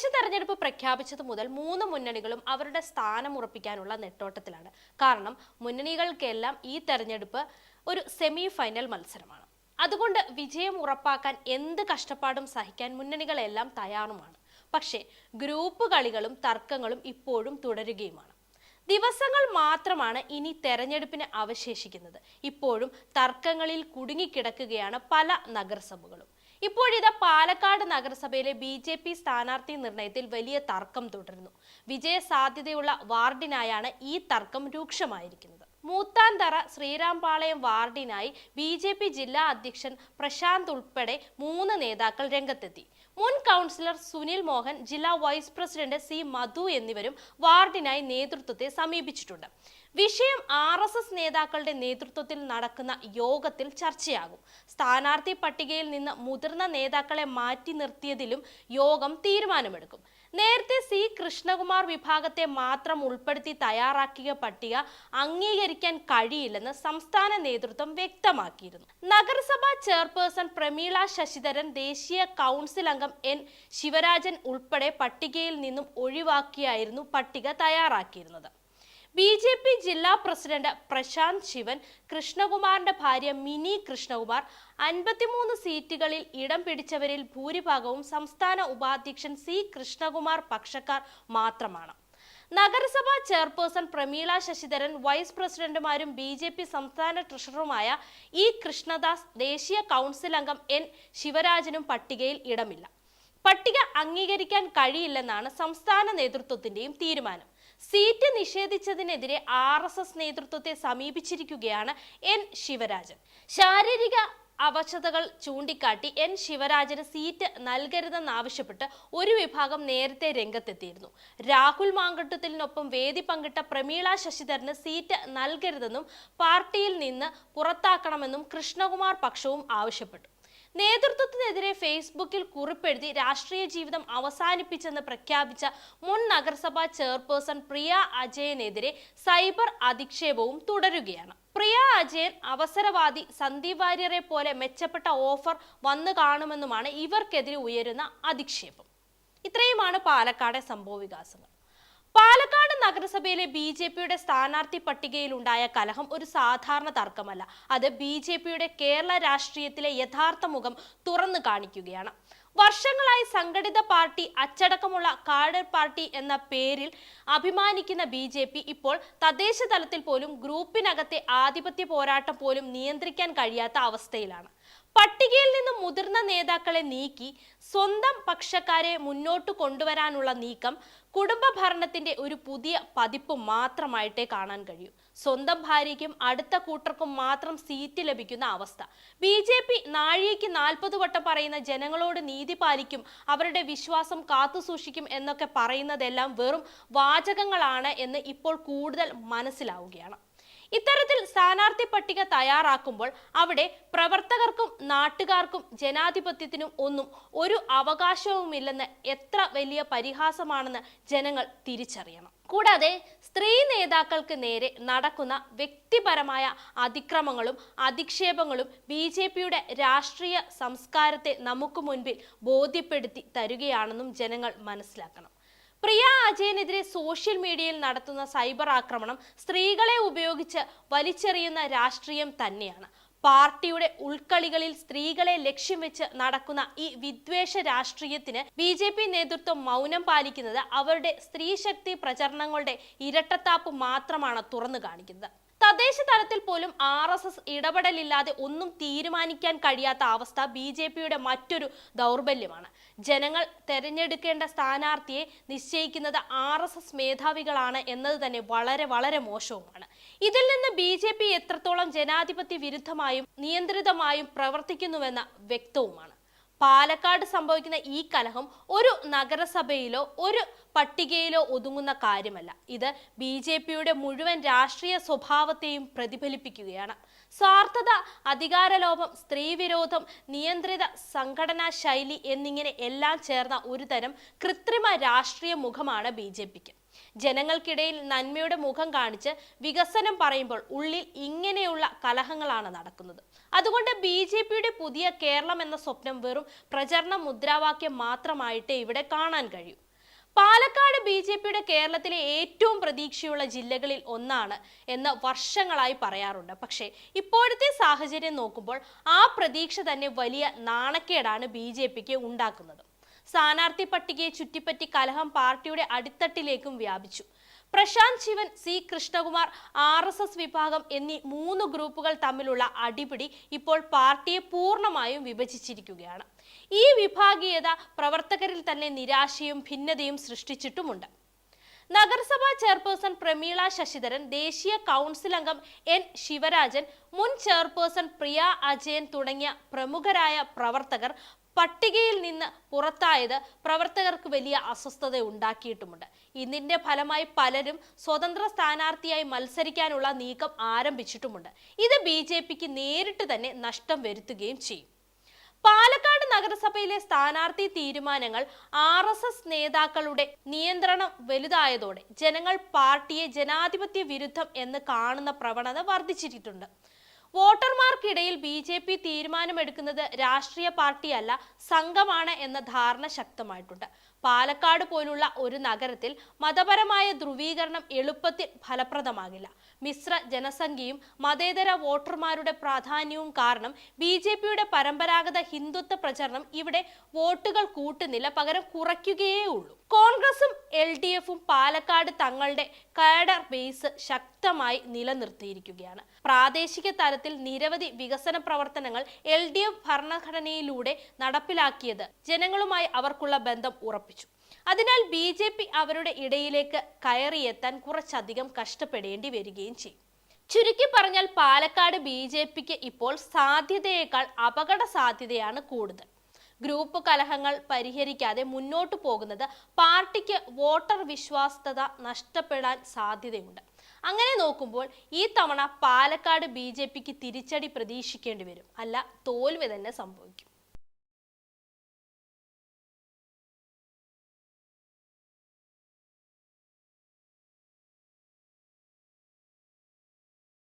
തദ്ദേശ തെരഞ്ഞെടുപ്പ് പ്രഖ്യാപിച്ചത് മുതൽ മൂന്ന് മുന്നണികളും അവരുടെ സ്ഥാനം ഉറപ്പിക്കാനുള്ള നെട്ടോട്ടത്തിലാണ്. കാരണം മുന്നണികൾക്കെല്ലാം ഈ തെരഞ്ഞെടുപ്പ് ഒരു സെമി ഫൈനൽ മത്സരമാണ്. അതുകൊണ്ട് വിജയം ഉറപ്പാക്കാൻ എന്ത് കഷ്ടപ്പാടും സഹിക്കാൻ മുന്നണികളെല്ലാം തയ്യാറുമാണ്. പക്ഷേ ഗ്രൂപ്പ് കളികളും തർക്കങ്ങളും ഇപ്പോഴും തുടരുകയുമാണ്. ദിവസങ്ങൾ മാത്രമാണ് ഇനി തെരഞ്ഞെടുപ്പിന് അവശേഷിക്കുന്നത്. ഇപ്പോഴും തർക്കങ്ങളിൽ കുടുങ്ങിക്കിടക്കുകയാണ് പല നഗരസഭകളും. ഇപ്പോഴിതാ പാലക്കാട് നഗരസഭയിലെ ബി ജെ പി സ്ഥാനാർത്ഥി നിർണയത്തിൽ വലിയ തർക്കം തുടരുന്നു. വിജയ സാധ്യതയുള്ള വാർഡിനായാണ് ഈ തർക്കം രൂക്ഷമായിരിക്കുന്നത്. മൂത്താന്തറ ശ്രീരാംപാളയം വാർഡിനായി ബി ജെ പി ജില്ലാ അധ്യക്ഷൻ പ്രശാന്ത് ഉൾപ്പെടെ മൂന്ന് നേതാക്കൾ രംഗത്തെത്തി. മുൻ കൗൺസിലർ സുനിൽ മോഹൻ ജില്ലാ വൈസ് പ്രസിഡന്റ് സി മധു എന്നിവരും വാർഡിനായി നേതൃത്വത്തെ സമീപിച്ചിട്ടുണ്ട്. വിഷയം ആർ എസ് എസ് നേതാക്കളുടെ നേതൃത്വത്തിൽ നടക്കുന്ന യോഗത്തിൽ ചർച്ചയാകും. സ്ഥാനാർത്ഥി പട്ടികയിൽ നിന്ന് മുതിർന്ന നേതാക്കളെ മാറ്റി നിർത്തിയതിലും യോഗം തീരുമാനമെടുക്കും. നേരത്തെ സി കൃഷ്ണകുമാർ വിഭാഗത്തെ മാത്രം ഉൾപ്പെടുത്തി തയ്യാറാക്കിയ പട്ടിക അംഗീകരിക്കാൻ കഴിയില്ലെന്ന് സംസ്ഥാന നേതൃത്വം വ്യക്തമാക്കിയിരുന്നു. നഗരസഭാ ചെയർപേഴ്സൺ പ്രമീള ശശിധരൻ ദേശീയ കൗൺസിൽ അംഗം എൻ ശിവരാജൻ ഉൾപ്പെടെ പട്ടികയിൽ നിന്നും ഒഴിവാക്കിയായിരുന്നു പട്ടിക തയ്യാറാക്കിയിരുന്നത്. ബി ജെ പി ജില്ലാ പ്രസിഡന്റ് പ്രശാന്ത് ശിവൻ കൃഷ്ണകുമാറിന്റെ ഭാര്യ മിനി കൃഷ്ണകുമാർ അൻപത്തിമൂന്ന് സീറ്റുകളിൽ ഇടം പിടിച്ചവരിൽ ഭൂരിഭാഗവും സംസ്ഥാന ഉപാധ്യക്ഷൻ സി കൃഷ്ണകുമാർ പക്ഷക്കാർ മാത്രമാണ്. നഗരസഭാ ചെയർപേഴ്സൺ പ്രമീള ശശിധരൻ വൈസ് പ്രസിഡന്റുമാരും ബി ജെ പി സംസ്ഥാന ട്രഷററുമായ ഇ കൃഷ്ണദാസ് ദേശീയ കൗൺസിൽ അംഗം എൻ ശിവരാജനും പട്ടികയിൽ ഇടമില്ല. പട്ടിക അംഗീകരിക്കാൻ കഴിയില്ലെന്നാണ് സംസ്ഥാന നേതൃത്വത്തിന്റെയും തീരുമാനം. സീറ്റ് നിഷേധിച്ചതിനെതിരെ ആർ എസ് എസ് നേതൃത്വത്തെ സമീപിച്ചിരിക്കുകയാണ് എൻ ശിവരാജൻ. ശാരീരിക അവശതകൾ ചൂണ്ടിക്കാട്ടി എൻ ശിവരാജന് സീറ്റ് നൽകരുതെന്നാവശ്യപ്പെട്ട് ഒരു വിഭാഗം നേരത്തെ രംഗത്തെത്തിയിരുന്നു. രാഹുൽ മാങ്കട്ടത്തിനൊപ്പം വേദി പങ്കിട്ട പ്രമീള ശശിധരന് സീറ്റ് നൽകരുതെന്നും പാർട്ടിയിൽ നിന്ന് പുറത്താക്കണമെന്നും കൃഷ്ണകുമാർ പക്ഷവും ആവശ്യപ്പെട്ടു. നേതൃത്വത്തിനെതിരെ ഫേസ്ബുക്കിൽ കുറിപ്പെഴുതി രാഷ്ട്രീയ ജീവിതം അവസാനിപ്പിച്ചെന്ന് പ്രഖ്യാപിച്ച മുൻ നഗരസഭാ ചെയർപേഴ്സൺ പ്രിയ അജയനെതിരെ സൈബർ അധിക്ഷേപവും തുടരുകയാണ്. പ്രിയ അജയൻ അവസരവാദി സന്ദീപ് വാര്യരെ പോലെ മെച്ചപ്പെട്ട ഓഫർ വന്നു കാണുമെന്നുമാണ് ഇവർക്കെതിരെ ഉയരുന്ന അധിക്ഷേപം. ഇത്രയുമാണ് പാലക്കാടെ സംഭവ വികാസങ്ങൾ പാലക്കാട് നഗരസഭയിലെ ബി ജെ പിയുടെ സ്ഥാനാർത്ഥി പട്ടികയിലുണ്ടായ കലഹം ഒരു സാധാരണ തർക്കമല്ല. അത് ബി ജെ പിയുടെ കേരള രാഷ്ട്രീയത്തിലെ യഥാർത്ഥ മുഖം തുറന്നു കാണിക്കുകയാണ്. വർഷങ്ങളായി സംഘടിത പാർട്ടി അച്ചടക്കമുള്ള കാഡർ പാർട്ടി എന്ന പേരിൽ അഭിമാനിക്കുന്ന ബി ജെ പി ഇപ്പോൾ തദ്ദേശ തലത്തിൽ പോലും ഗ്രൂപ്പിനകത്തെ ആധിപത്യ പോരാട്ടം പോലും നിയന്ത്രിക്കാൻ കഴിയാത്ത അവസ്ഥയിലാണ്. പട്ടികയിൽ നിന്ന് മുതിർന്ന നേതാക്കളെ നീക്കി സ്വന്തം പക്ഷക്കാരെ മുന്നോട്ട് കൊണ്ടുവരാനുള്ള നീക്കം കുടുംബ ഭരണത്തിന്റെ ഒരു പുതിയ പതിപ്പ് മാത്രമായിട്ടേ കാണാൻ കഴിയൂ. സ്വന്തം ഭാര്യയ്ക്കും അടുത്ത കൂട്ടർക്കും മാത്രം സീറ്റ് ലഭിക്കുന്ന അവസ്ഥ. ബി ജെ പി നാഴികയ്ക്ക് നാൽപ്പത് വട്ടം പറയുന്ന ജനങ്ങളോട് നീതി പാലിക്കും അവരുടെ വിശ്വാസം കാത്തുസൂക്ഷിക്കും എന്നൊക്കെ പറയുന്നതെല്ലാം വെറും വാചകങ്ങളാണ് എന്ന് ഇപ്പോൾ കൂടുതൽ മനസ്സിലാവുകയാണ്. ഇത്തരത്തിൽ സ്ഥാനാർത്ഥി പട്ടിക തയ്യാറാക്കുമ്പോൾ അവിടെ പ്രവർത്തകർക്കും നാട്ടുകാർക്കും ജനാധിപത്യത്തിനും ഒന്നും ഒരു അവകാശവുമില്ലെന്ന് എത്ര വലിയ പരിഹാസമാണെന്ന് ജനങ്ങൾ തിരിച്ചറിയണം. കൂടാതെ സ്ത്രീ നേതാക്കൾക്ക് നേരെ നടക്കുന്ന വ്യക്തിപരമായ അതിക്രമങ്ങളും അധിക്ഷേപങ്ങളും ബി ജെ പിയുടെ രാഷ്ട്രീയ സംസ്കാരത്തെ നമുക്ക് മുൻപിൽ ബോധ്യപ്പെടുത്തി തരികയാണെന്നും ജനങ്ങൾ മനസ്സിലാക്കണം. പ്രിയ അജയനെതിരെ സോഷ്യൽ മീഡിയയിൽ നടത്തുന്ന സൈബർ ആക്രമണം സ്ത്രീകളെ ഉപയോഗിച്ച് വലിച്ചെറിയുന്ന രാഷ്ട്രീയം തന്നെയാണ്. പാർട്ടിയുടെ ഉൾക്കളികളിൽ സ്ത്രീകളെ ലക്ഷ്യം വെച്ച് നടക്കുന്ന ഈ വിദ്വേഷ രാഷ്ട്രീയത്തിന് ബി ജെ പി നേതൃത്വം മൗനം പാലിക്കുന്നത് അവരുടെ സ്ത്രീശക്തി പ്രചരണങ്ങളുടെ ഇരട്ടത്താപ്പ് മാത്രമാണ് തുറന്നു കാണിക്കുന്നത്. തദ്ദേശ തലത്തിൽ പോലും ആർ എസ് എസ് ഇടപെടലില്ലാതെ ഒന്നും തീരുമാനിക്കാൻ കഴിയാത്ത അവസ്ഥ ബി ജെ പിയുടെ മറ്റൊരു ദൗർബല്യമാണ്. ജനങ്ങൾ തെരഞ്ഞെടുക്കേണ്ട സ്ഥാനാർത്ഥിയെ നിശ്ചയിക്കുന്നത് ആർ എസ് എസ് മേധാവികളാണ് എന്നത് തന്നെ വളരെ വളരെ മോശവുമാണ്. ഇതിൽ നിന്ന് ബി ജെ പി എത്രത്തോളം ജനാധിപത്യ വിരുദ്ധമായും നിയന്ത്രിതമായും പ്രവർത്തിക്കുന്നുവെന്ന വ്യക്തവുമാണ്. പാലക്കാട് സംഭവിക്കുന്ന ഈ കലഹം ഒരു നഗരസഭയിലോ ഒരു പട്ടികയിലോ ഒതുങ്ങുന്ന കാര്യമല്ല. ഇത് ബി ജെ പിയുടെ മുഴുവൻ രാഷ്ട്രീയ സ്വഭാവത്തെയും പ്രതിഫലിപ്പിക്കുകയാണ്. സ്വാർത്ഥത അധികാരലോഭം സ്ത്രീവിരോധം നിയന്ത്രിത സംഘടനാ ശൈലി എന്നിങ്ങനെ എല്ലാം ചേർന്ന ഒരുതരം കൃത്രിമ രാഷ്ട്രീയ മുഖമാണ് ബി ജെ പിക്ക്. ജനങ്ങൾക്കിടയിൽ നന്മയുടെ മുഖം കാണിച്ച് വികസനം പറയുമ്പോൾ ഉള്ളിൽ ഇങ്ങനെയുള്ള കലഹങ്ങളാണ് നടക്കുന്നത്. അതുകൊണ്ട് ബി ജെ പിയുടെ പുതിയ കേരളം എന്ന സ്വപ്നം വെറും പ്രചരണ മുദ്രാവാക്യം മാത്രമായിട്ടേ ഇവിടെ കാണാൻ കഴിയൂ. പാലക്കാട് ബി ജെ പിയുടെ കേരളത്തിലെ ഏറ്റവും പ്രതീക്ഷയുള്ള ജില്ലകളിൽ ഒന്നാണ് എന്ന് വർഷങ്ങളായി പറയാറുണ്ട്. പക്ഷേ ഇപ്പോഴത്തെ സാഹചര്യം നോക്കുമ്പോൾ ആ പ്രതീക്ഷ തന്നെ വലിയ നാണക്കേടാണ് ബി ജെ പിക്ക് ഉണ്ടാക്കുന്നത്. സ്ഥാനാർത്ഥി പട്ടികയെ ചുറ്റിപ്പറ്റി കലഹം പാർട്ടിയുടെ അടിത്തട്ടിലേക്കും വ്യാപിച്ചു. Prasanth Sivan C Krishnakumar R S S വിഭാഗം എന്നീ മൂന്ന് ഗ്രൂപ്പുകൾ തമ്മിലുള്ള അടിപിടി ഇപ്പോൾ പാർട്ടിയെ പൂർണമായും വിഭജിച്ചിരിക്കുകയാണ്. ഈ വിഭാഗീയത പ്രവർത്തകരിൽ തന്നെ നിരാശയും ഭിന്നതയും സൃഷ്ടിച്ചിട്ടുമുണ്ട്. നഗരസഭാ ചെയർപേഴ്സൺ പ്രമീള ശശിധരൻ ദേശീയ കൗൺസിൽ അംഗം എൻ ശിവരാജൻ മുൻ ചെയർപേഴ്സൺ പ്രിയ അജയൻ തുടങ്ങിയ പ്രമുഖരായ പ്രവർത്തകർ പട്ടികയിൽ നിന്ന് പുറത്തായത് പ്രവർത്തകർക്ക് വലിയ അസ്വസ്ഥത ഉണ്ടാക്കിയിട്ടുമുണ്ട്. ഇതിന്റെ ഫലമായി പലരും സ്വതന്ത്ര സ്ഥാനാർത്ഥിയായി മത്സരിക്കാനുള്ള നീക്കം ആരംഭിച്ചിട്ടുമുണ്ട്. ഇത് ബി ജെ പിക്ക് നേരിട്ട് തന്നെ നഷ്ടം വരുത്തുകയും ചെയ്യും. പാലക്കാട് നഗരസഭയിലെ സ്ഥാനാർത്ഥി തീരുമാനങ്ങൾ ആർ എസ് എസ് നേതാക്കളുടെ നിയന്ത്രണം വലുതായതോടെ ജനങ്ങൾ പാർട്ടിയെ ജനാധിപത്യ വിരുദ്ധം എന്ന് കാണുന്ന പ്രവണത വർദ്ധിച്ചിട്ടുണ്ട്. വോട്ടർമാർക്കിടയിൽ ബി ജെ പി തീരുമാനമെടുക്കുന്നത് രാഷ്ട്രീയ പാർട്ടിയല്ല സംഘമാണ് എന്ന ധാരണ ശക്തമായിട്ടുണ്ട്. പാലക്കാട് പോലുള്ള ഒരു നഗരത്തിൽ മതപരമായ ധ്രുവീകരണം എളുപ്പത്തിൽ ഫലപ്രദമാകില്ല. മിശ്ര ജനസംഖ്യയും മതേതര വോട്ടർമാരുടെ പ്രാധാന്യവും കാരണം ബി ജെ പിയുടെ പരമ്പരാഗത ഹിന്ദുത്വ പ്രചരണം ഇവിടെ വോട്ടുകൾ കൂട്ടുന്നില്ല പകരം കുറയ്ക്കുകയേ ഉള്ളൂ. കോൺഗ്രസും എൽ ഡി എഫും പാലക്കാട് തങ്ങളുടെ കാഡർ ബേസ് ശക്തമായി നിലനിർത്തിയിരിക്കുകയാണ്. പ്രാദേശിക തലത്തിൽ നിരവധി വികസന പ്രവർത്തനങ്ങൾ എൽ ഡി എഫ് ഭരണഘടനയിലൂടെ നടപ്പിലാക്കിയത് ജനങ്ങളുമായി അവർക്കുള്ള ബന്ധം ഉറപ്പിച്ചു അതിനാൽ ബി ജെ പി അവരുടെ ഇടയിലേക്ക് കയറിയെത്താൻ കുറച്ചധികം കഷ്ടപ്പെടേണ്ടി വരികയും ചെയ്യും. ചുരുക്കി പറഞ്ഞാൽ പാലക്കാട് ബി ജെ പിക്ക് ഇപ്പോൾ സാധ്യതയേക്കാൾ അപകട സാധ്യതയാണ് കൂടുതൽ. ഗ്രൂപ്പ് കലഹങ്ങൾ പരിഹരിക്കാതെ മുന്നോട്ടു പോകുന്നത് പാർട്ടിക്ക് വോട്ടർ വിശ്വാസ്യത നഷ്ടപ്പെടാൻ സാധ്യതയുണ്ട്. അങ്ങനെ നോക്കുമ്പോൾ ഈ തവണ പാലക്കാട് ബി തിരിച്ചടി പ്രതീക്ഷിക്കേണ്ടി വരും. അല്ല തോൽവി തന്നെ സംഭവിക്കും.